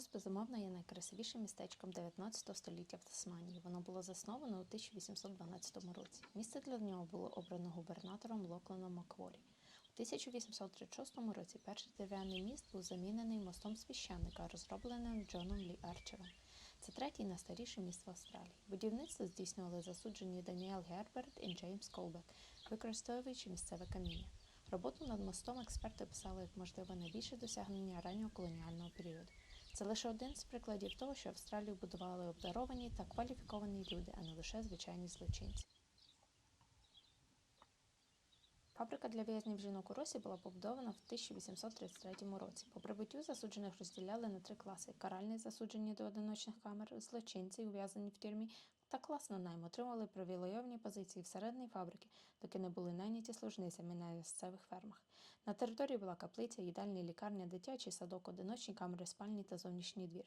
Рос, безумовно, є найкрасивішим містечком 19 століття в Тасманії. Воно було засновано у 1812 році. Місце для нього було обрано губернатором Локленом Макворі. У 1836 році перший дерев'яний міст був замінений мостом священника, розробленим Джоном Лі Арчером. Це третій найстаріший міст в Австралії. Будівництво здійснювали засуджені Даніел Герберт і Джеймс Колбек, використовуючи місцеве каміння. Роботу над мостом експерти писали як можливо найбільше досягнення раннього колоніального періоду. Це лише один з прикладів того, що Австралію будували обдаровані та кваліфіковані люди, а не лише звичайні злочинці. Фабрика для в'язнів жінок у Росі була побудована в 1833 році. По прибуттю засуджених розділяли на три класи: каральні засуджені до одиночних камер, злочинці, ув'язані в тюрмі, та клас на найм отримали привілейовані позиції всередині фабрики, доки не були найняті служницями на місцевих фермах. На території була каплиця, їдальня, лікарня, дитячий садок, одиночні камери, спальні та зовнішній двір.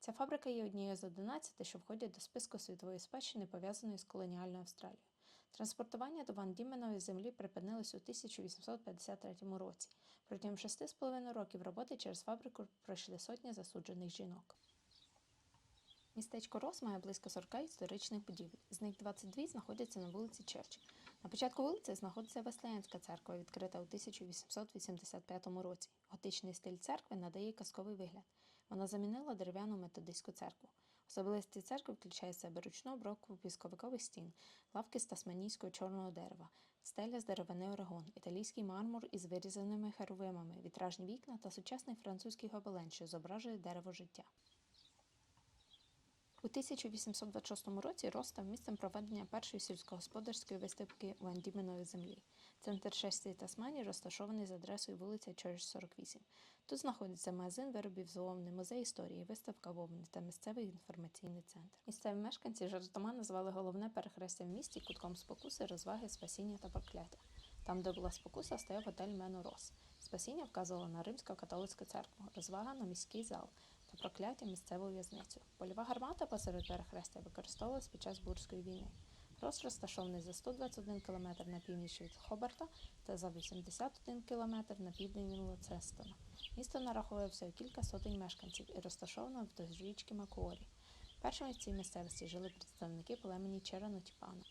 Ця фабрика є однією з 11, що входять до списку світової спадщини, пов'язаної з колоніальною Австралією. Транспортування до Ван землі припинилось у 1853 році. Протягом шести з половиною років роботи через фабрику пройшли сотні засуджених жінок. Містечко Рос має близько 40 історичних будівель. З них 22 знаходяться на вулиці Черч. На початку вулиці знаходиться Веслеянська церква, відкрита у 1885 році. Готичний стиль церкви надає казковий вигляд. Вона замінила дерев'яну методистську церкву. Особливості церкви включає себе ручну обробку пісковикових стін, лавки з тасманійського чорного дерева, стеля з деревини Орегон, італійський мармур із вирізаними херовимами, вітражні вікна та сучасний французький гобелен, що зображує дерево життя. У 1826 році Рос став місцем проведення першої сільськогосподарської виставки Вандіменої землі. Центр шестої Тасманії розташований за адресою вулиця Чорч 48. Тут знаходиться магазин виробів з вовни, музей історії, виставка вовни та місцевий інформаційний центр. Місцеві мешканці жартома назвали головне перехрестя в місті кутком спокуси, розваги, спасіння та прокляття. Там, де була спокуса, стояв готель Мену Рос. Спасіння вказувало на римсько-католицьку церкву, розвага на міський зал та прокляття місцеву в'язницю. Польова гармата посеред перехрестя використовувалась під час бурської війни. Рос розташований за 121 км на північ від Хобарта та за 81 км на південь від Лоцестона. Місто нараховує всього кілька сотень мешканців і розташовано вдовж річки Макуорі. Першими в цій місцевості жили представники племені Черанотіпана.